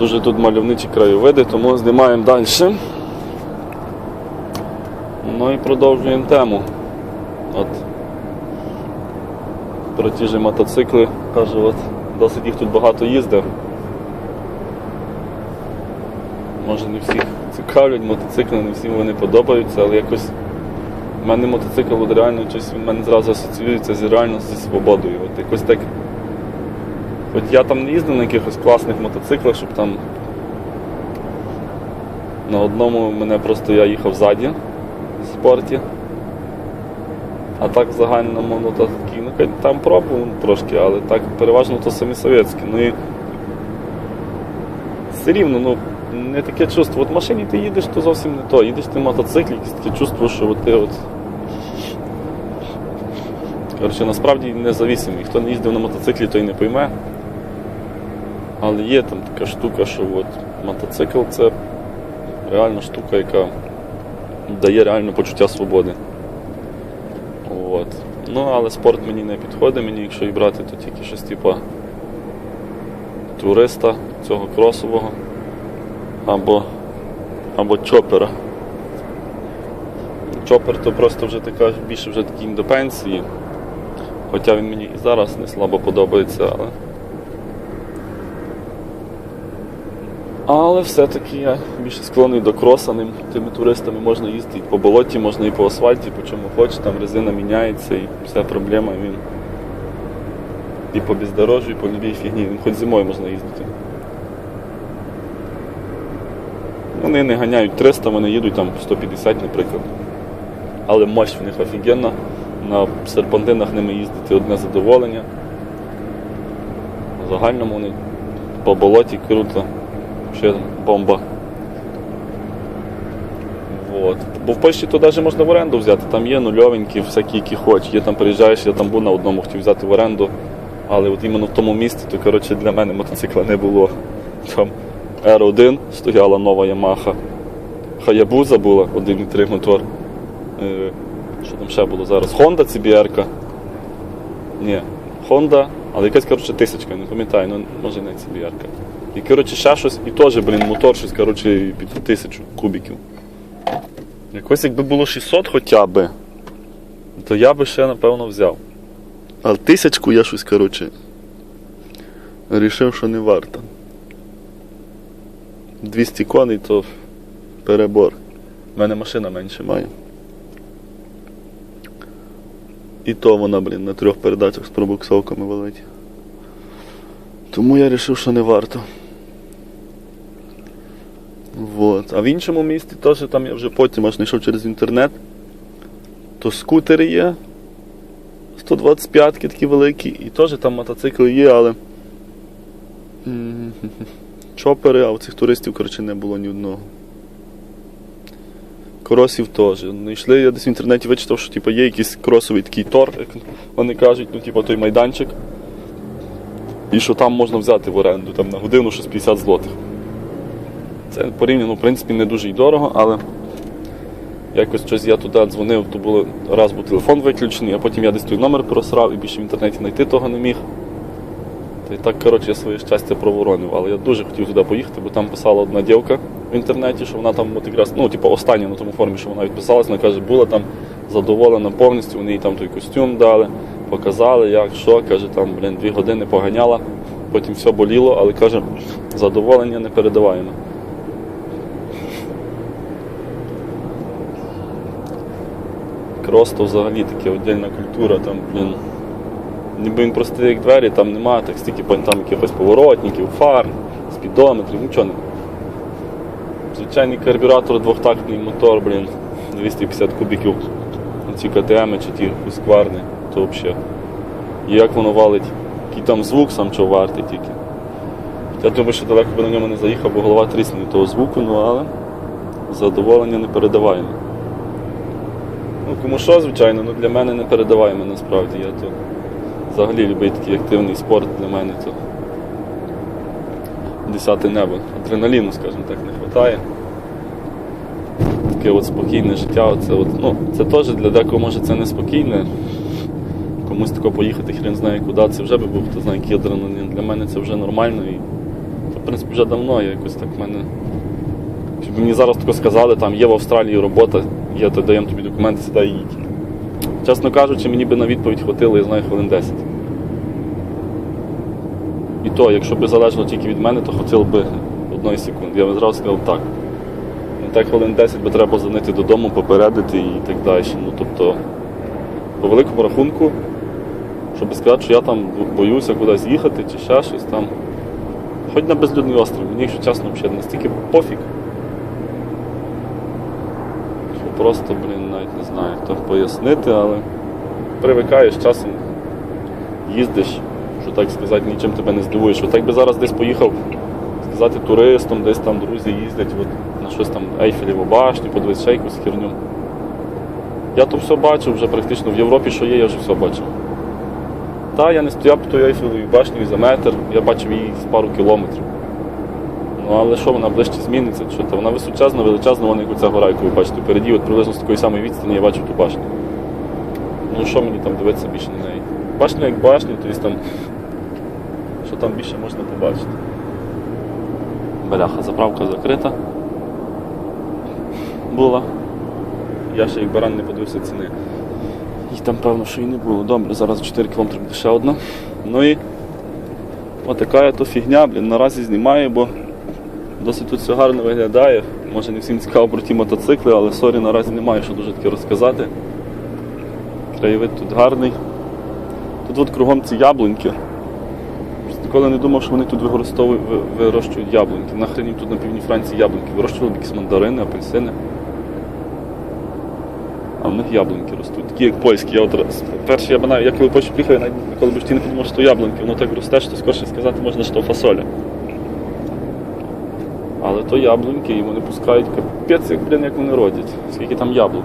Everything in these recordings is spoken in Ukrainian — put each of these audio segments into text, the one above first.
Дуже тут мальовничі краєвиди, тому знімаємо далі. Ну і продовжуємо тему. От про ті ж мотоцикли. Кажу, от досить їх тут багато їздив. Може не всіх цікавлять мотоцикли, не всім вони подобаються, але якось в мене мотоцикл от реально щось він мене зразу асоціюється з реально зі свободою. От якось так. От я там не їздив на якихось класних мотоциклах, щоб там на одному мене просто я їхав ззаді в спорті. А так в загальному ну, такі, ну, там пробував трошки, але так переважно то самі совєтські. Ну і все рівно, ну, не таке чувство. От в машині ти їдеш, то зовсім не то. Їдеш ти мотоциклі, якесь таке чувство, що от ти от. Коротше, насправді независимий. Хто не їздив на мотоциклі, той не пойме. Але є там така штука, що от мотоцикл це реальна штука, яка дає реальне почуття свободи. От. Ну, але спорт мені не підходить, мені, якщо і брати, то тільки щось типу туриста цього кросового або, або чопера. Чопер то просто вже така більше вже такий до пенсії. Хоча він мені і зараз не слабо подобається, але. Але все-таки я більше склонний до кроса, ним тими туристами можна їздити і по болоті, можна і по асфальті, по чому хочеш, там резина міняється і вся проблема. Він і по бездорожжю, і по любій фігні. Він хоч зимою можна їздити. Вони не ганяють 300, вони їдуть там 150, наприклад. Але мощь в них офігенна. На серпантинах ними їздити одне задоволення. В загальному вони по болоті круто. Ще бомба. Вот. Бо в Польщі то навіть можна в оренду взяти, там є нульовенькі, всякі, які хочеш. Є там приїжджаєш, я там був на одному, хотів взяти в оренду. Але от іменно в тому місці, то коротше, для мене мотоцикла не було. Там R1 стояла нова Yamaha. Хаябуза була, 1.3 мотор. Е, Що там ще було зараз? Honda CBR. Ні, Honda, але якась коротше, тисячка, не пам'ятаю, ну може не CBR. І коротше, ще щось, і теж, блін, мотор щось коротше, під тисячу кубиків. Якось якби було 600 хоча б, то я би ще напевно взяв. А тисячку я щось, коротше, рішив, що не варто. 200 коней то перебор. У мене машина менше має. І то вона, блін, на трьох передачах з пробуксовками валить. Тому я вирішив, що не варто. Вот. А в іншому місті теж там я вже потім аж знайшов через інтернет. То скутери є. 125-ки такі великі, і теж там мотоцикли є, але. Чопери, а у цих туристів, коротше, не було ні одного. Кросів теж. Знайшли, я десь в інтернеті вичитав, що типу, є якийсь кросовий такий тор, як вони кажуть, ну, типу, той майданчик. І що там можна взяти в оренду там, на годину щось 50 злотих. Це порівняно, в принципі, не дуже й дорого, але якось щось я туди дзвонив, то було раз був телефон виключений, а потім я десь той номер просрав і більше в інтернеті знайти того не міг. Та й так, коротше, я своє щастя проворонив. Але я дуже хотів туди поїхати, бо там писала одна дівка в інтернеті, що вона там от якраз, ну, типу, остання на тому формі, що вона відписалась, вона каже, була там задоволена повністю, вони їй там той костюм дали, показали, як, що, каже, там, блін, дві години поганяла, потім все боліло, але каже, задоволення не передаваємо. Крос то взагалі таке віддільна культура, там, блін. Ніби він простий як двері, там немає так стільки там якихось поворотників, фар, спідометрів, нічого немає. Звичайний карбюратор, двохтактний мотор, блін, 250 кубиків. Ці КТМ чи ті хускварні, то взагалі. І як воно валить, який там звук сам чого вартий тільки. Я думаю, що далеко би на ньому не заїхав, бо голова трісне того звуку, ну але задоволення не передаваємо. Ну, кому що, звичайно, ну для мене не передаваємо насправді. Я то взагалі любий такий активний спорт для мене то десяте небо. Адреналіну, скажімо так, не вистачає. Таке от спокійне життя, оце от, ну, це теж для декого може це неспокійне. Комусь тако поїхати хрен знає куди, це вже би був, хто знає, який адреналін. Для мене це вже нормально і в принципі, вже давно, я якось так в мене. Щоб мені зараз тако сказали, там є в Австралії робота, є, то даємо тобі документи, сідай і їдь. Чесно кажучи, мені би на відповідь хватило, я знаю, хвилин 10. І то, якщо б залежало тільки від мене, то хотів би одної секунди. Я б зразу сказав так. Ну так хвилин 10 би треба дзвонити додому, попередити і так далі. Ну тобто, по великому рахунку, щоб сказати, що я там боюся кудись їхати чи ще щось там. Хоч на безлюдний острів, мені, якщо чесно, взагалі настільки пофіг. Що просто, блін, навіть не знаю, як то пояснити, але привикаєш часом, їздиш, що так сказати, нічим тебе не здивуєш. Що так би зараз десь поїхав сказати туристам, десь там друзі їздять от, на щось там Ейфелеву башню, подивитися ще якусь херню. Я то все бачив вже практично в Європі, що є, я вже все бачив. Та, я не стояв під тою Ейфелевою башнею за метр, я бачив її з пару кілометрів. Ну але що вона ближче зміниться? Що то вона височезна, величезна, вона як оця гора, яку ви бачите впереді, от приблизно з такої самої відстані я бачу ту башню. Ну що мені там дивитися більше на неї? Башня як башня, тобто там. Що там більше можна побачити? Бляха, заправка закрита. Була. Я ще як баран не подивився ціни. І там певно, що і не було. Добре, зараз 4 км буде ще одна. Ну і отака то фігня, блін, наразі знімаю, бо досить тут все гарно виглядає. Може не всім цікаво про ті мотоцикли, але сорі, наразі немає що дуже таке розказати. Краєвид тут гарний. Тут от кругом ці яблуньки. Ніколи не думав, що вони тут вигоростовують, ви- вирощують яблуньки. Нахрен їм тут на півдні Франції яблуньки. Вирощували якісь мандарини, апельсини. А в них яблуньки ростуть, такі як польські. Я от перше, я б навіть, я коли в Польщу приїхав, я навіть ніколи б не подумав, що то яблуньки, воно так росте, що скорше сказати можна, що фасоля. Але то яблуньки, і вони пускають капець, як, блін, як вони родять. Скільки там яблук.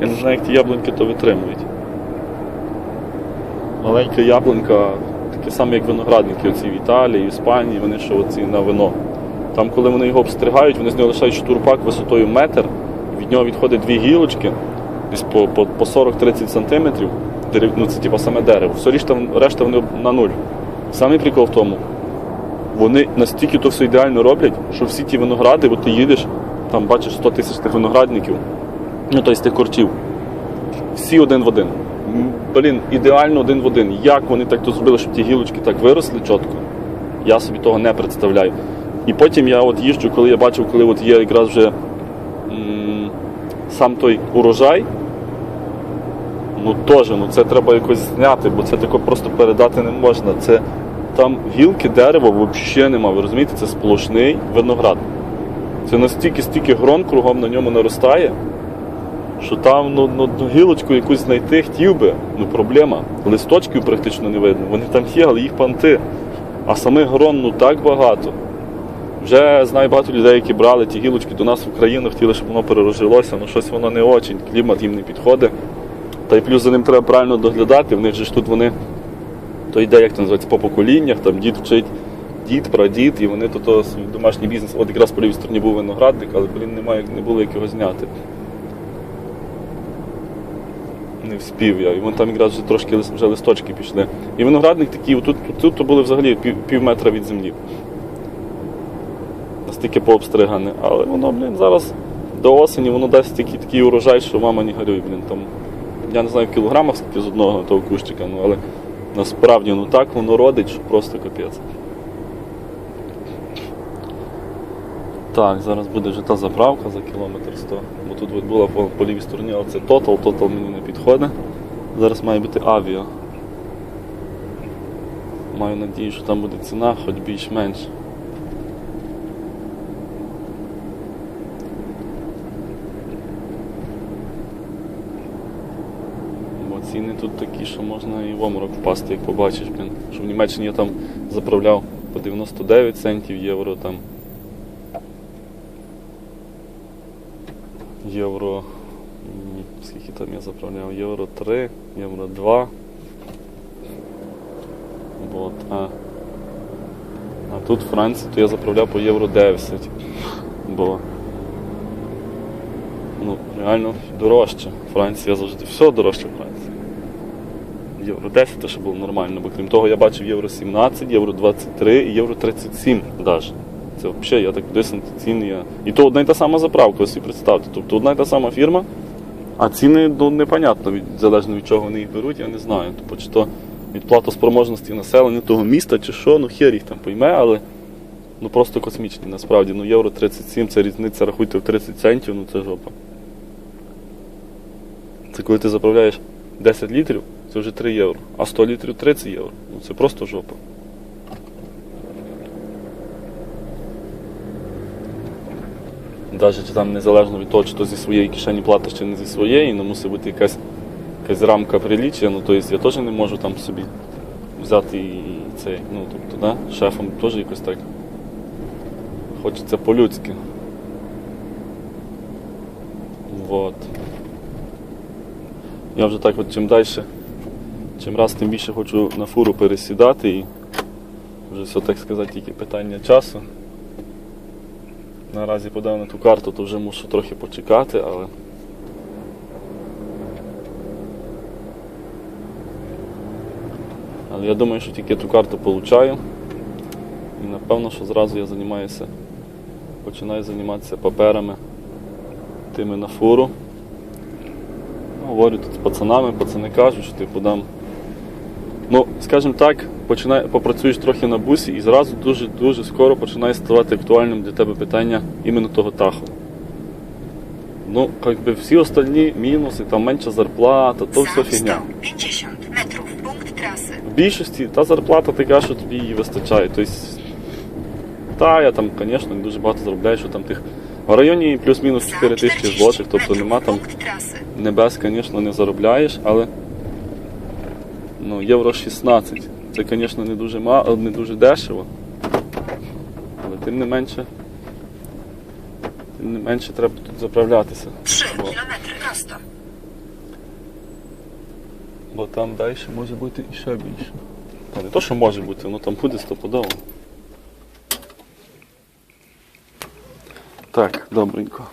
Я не знаю, як ті яблуньки то витримують. Маленька яблунька, таке саме, як виноградники оці в Італії, в Іспанії, вони що оці на вино. Там, коли вони його обстригають, вони з нього лишають штурпак висотою метр, від нього відходить дві гілочки, десь по, по, по 40-30 сантиметрів. Ну, це типу саме дерево. Все решта, решта вони на нуль. Самий прикол в тому, вони настільки то все ідеально роблять, що всі ті виногради, от ти їдеш, там бачиш 100 тисяч тих виноградників, ну тобто тих корчів. Всі один в один. Блін, ідеально один в один. Як вони так то зробили, щоб ті гілочки так виросли чітко, я собі того не представляю. І потім я от їжджу, коли я бачив, коли от є якраз вже м, сам той урожай. Ну теж, ну це треба якось зняти, бо це тако просто передати не можна. Це там гілки, дерева взагалі нема. Ви розумієте, це сплошний виноград. Це настільки стільки грон кругом на ньому наростає, що там ну, ну, ну, гілочку якусь знайти хотів би, ну проблема. Листочків практично не видно. Вони там є, але їх панти. А самих грон ну так багато. Вже знаю багато людей, які брали ті гілочки до нас в Україну, хотіли, щоб воно перерожилося, але щось воно не очень, клімат їм не підходить. Та й плюс за ним треба правильно доглядати, в них же ж тут вони, то йде, як це називається, по поколіннях, там дід вчить, дід, прадід, і вони тут домашній бізнес. От якраз по лівій стороні був виноградник, але, блін, немає, не було як його зняти. Не вспів я. І вон там якраз вже трошки вже листочки пішли. І виноградник такий, тут, тут, тут були взагалі пів, пів метра від землі. Настільки пообстригане. Але воно, блін, зараз до осені воно дасть такий, такий урожай, що мама не горюй, блін. Там, я не знаю в кілограмах з одного того кущика, ну, але насправді ну так воно родить, що просто капець. Так, зараз буде вже та заправка за кілометр 100. Бо тут була по, по лівій стороні, але це Total, Total мені не підходить. Зараз має бути авіа. Маю надію, що там буде ціна, хоч більш-менш. Бо ціни тут такі, що можна і в оморок впасти, як побачиш, блін. Що в Німеччині я там заправляв по 99 центів євро там. Євро. Скільки там я заправляв? Євро 3, євро 2. Вот. А, а тут Франції то я заправляв по євро 10. Бо ну, реально дорожче. Франція завжди все дорожче Франції. Євро 10 то ще було нормально, бо крім того я бачив євро 17, євро 23 і євро 37 навіть. Це взагалі, я так дивився на ціни. Я... І то одна й та сама заправка, ось собі представте. Тобто одна й та сама фірма, а ціни ну, непонятно, від, залежно від чого вони їх беруть, я не знаю. Тобто, чи то від платоспроможності населення того міста, чи що, ну хер їх там пойме, але ну просто космічні насправді. Ну євро 37, це різниця, рахуйте в 30 центів, ну це жопа. Це коли ти заправляєш 10 літрів, це вже 3 євро, а 100 літрів 30 євро. Ну це просто жопа. Навіть там незалежно від того, чи то зі своєї кишені платиш, чи не зі своєї, ну мусить бути якась, якась рамка приліччя. Ну, тобто я теж не можу там собі взяти цей, ну тобто, да, шефом теж якось так. Хочеться по-людськи. Вот. Я вже так от чим далі, чим раз тим більше хочу на фуру пересідати і вже все так сказати тільки питання часу. Наразі подав на ту карту, то вже мушу трохи почекати, але. Але я думаю, що тільки ту карту получаю. І напевно, що зразу я займаюся, починаю займатися паперами тими на фуру. Ну, Говорю тут з пацанами, пацани кажуть, що типу дам. Ну, скажімо так, починай, попрацюєш трохи на бусі і зразу дуже-дуже скоро починає ставати актуальним для тебе питання іменно того таху. Ну, якби всі остальні мінуси, там менша зарплата, то все фігня. 150 metrów punkt trasy. В більшості та зарплата така, що тобі її вистачає. Тобто, та, я там, звісно, не дуже багато заробляю, що там тих. В районі плюс-мінус 4 тисячі 40 злотих, тобто нема там небес, звісно, не заробляєш, але ну, євро 16. Це, звісно, не дуже мало, не дуже дешево. Але тим не менше. Тим не менше треба тут заправлятися. 3 Бо, km бо там далі може бути і ще більше. Та не то, що може бути, воно там буде стопудово. Так, добренько.